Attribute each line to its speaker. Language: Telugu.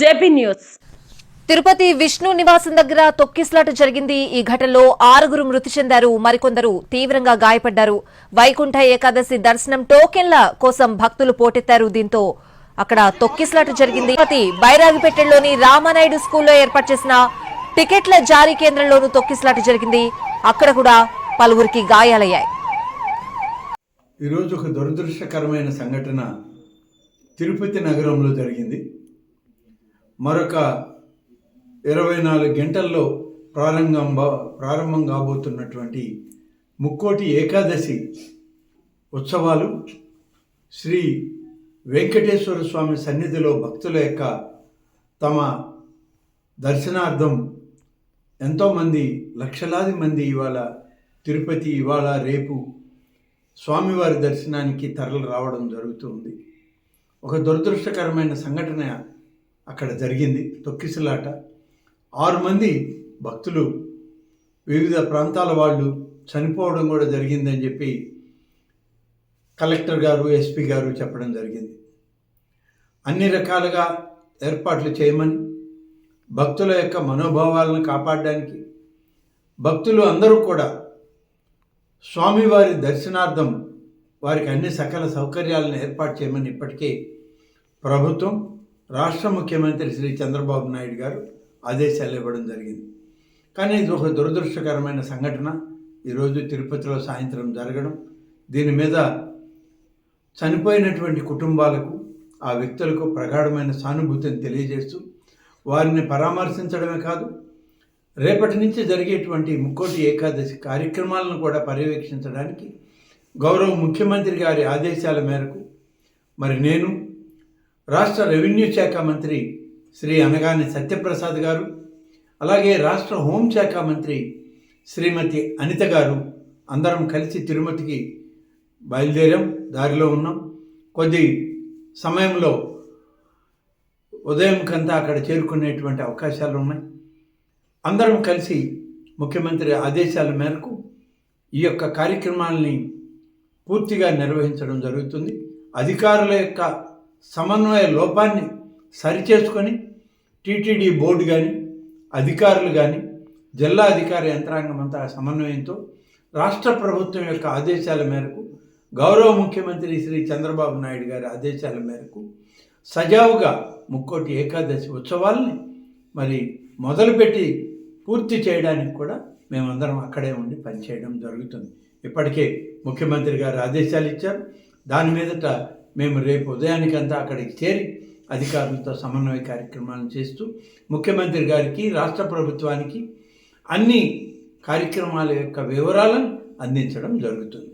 Speaker 1: JP news.
Speaker 2: తిరుపతి విష్ణు నివాసం దగ్గర తొక్కిస్లాట జరిగింది. ఈ ఘటనలో ఆరుగురు మృతి చెందారు. మరికొందరు తీవ్రంగా గాయపడ్డారు. వైకుంఠ ఏకాదశి దర్శనం టోకెన్ల కోసం భక్తులు పోటెత్తారు దీంతో. అక్కడ తొక్కిస్లాట జరిగింది. తిరుపతి బైరాగిపేటలోని రామానాయుడు స్కూల్లో ఏర్పాటు చేసిన టికెట్ల జారీ కేంద్రంలోనూ తొక్కిస్లాట జరిగింది. అక్కడ కూడా పలువురికి గాయాలయ్యాయి.
Speaker 3: ఈరోజు ఒక దురదృష్టకరమైన సంఘటన తిరుపతి నగరంలో జరిగింది. మరొక ఇరవై నాలుగు గంటల్లో ప్రారంభం ప్రారంభం కాబోతున్నటువంటి ముక్కోటి ఏకాదశి ఉత్సవాలు శ్రీ వెంకటేశ్వర స్వామి సన్నిధిలో భక్తుల యొక్క తమ దర్శనార్థం ఎంతోమంది లక్షలాది మంది ఇవాళ తిరుపతి ఇవాళ రేపు స్వామివారి దర్శనానికి తరలి రావడం జరుగుతుంది ఒక దురదృష్టకరమైన సంఘటన అక్కడ జరిగింది. తొక్కిసలాట. ఆరు మంది భక్తులు వివిధ ప్రాంతాల వాళ్ళు చనిపోవడం కూడా జరిగిందని చెప్పి కలెక్టర్ గారు ఎస్పీ గారు చెప్పడం జరిగింది. అన్ని రకాలుగా ఏర్పాట్లు చేయమని భక్తుల యొక్క మనోభావాలను కాపాడడానికి భక్తులు అందరూ కూడా స్వామివారి దర్శనార్థం వారికి అన్ని సకల సౌకర్యాలను ఏర్పాటు చేయమని ఇప్పటికే ప్రభుత్వం రాష్ట్ర ముఖ్యమంత్రి శ్రీ చంద్రబాబు నాయుడు గారు ఆదేశాలు ఇవ్వడం జరిగింది. కానీ ఇది ఒక దురదృష్టకరమైన సంఘటన. ఈరోజు తిరుపతిలో సాయంత్రం జరగడం. దీని మీద చనిపోయినటువంటి కుటుంబాలకు ఆ వ్యక్తులకు ప్రగాఢమైన సానుభూతిని తెలియజేస్తూ వారిని పరామర్శించడమే కాదు రేపటి నుంచి జరిగేటువంటి ముక్కోటి ఏకాదశి కార్యక్రమాలను కూడా పర్యవేక్షించడానికి గౌరవ ముఖ్యమంత్రి గారి ఆదేశాల మేరకు మరి నేను రాష్ట్ర రెవెన్యూ శాఖ మంత్రి శ్రీ అనగాని సత్యప్రసాద్ గారు అలాగే రాష్ట్ర హోంశాఖ మంత్రి శ్రీమతి అనిత గారు అందరం కలిసి తిరుమతికి బయలుదేరాం. దారిలో ఉన్నాం. కొద్ది సమయంలో ఉదయం కంతా అక్కడ చేరుకునేటువంటి అవకాశాలు ఉన్నాయి. అందరం కలిసి ముఖ్యమంత్రి ఆదేశాల మేరకు ఈ యొక్క కార్యక్రమాల్ని పూర్తిగా నిర్వహించడం జరుగుతుంది. అధికారుల యొక్క సమన్వయ లోపాన్ని సరిచేసుకొని టీటీడీ బోర్డు కానీ అధికారులు కానీ జిల్లా అధికార యంత్రాంగం అంతా సమన్వయంతో రాష్ట్ర ప్రభుత్వం యొక్క ఆదేశాల మేరకు గౌరవ ముఖ్యమంత్రి శ్రీ చంద్రబాబు నాయుడు గారి ఆదేశాల మేరకు సజావుగా ముక్కోటి ఏకాదశి ఉత్సవాల్ని మరి మొదలుపెట్టి పూర్తి చేయడానికి కూడా మేమందరం అక్కడే ఉండి పనిచేయడం జరుగుతుంది. ఇప్పటికే ముఖ్యమంత్రి గారు ఆదేశాలు ఇచ్చారు. దాని మీదట మేము రేపు ఉదయానికంతా అక్కడికి చేరి అధికారులతో సమన్వయ కార్యక్రమాలను చేస్తూ ముఖ్యమంత్రి గారికి రాష్ట్ర ప్రభుత్వానికి అన్ని కార్యక్రమాల యొక్క వివరాలను అందించడం జరుగుతుంది.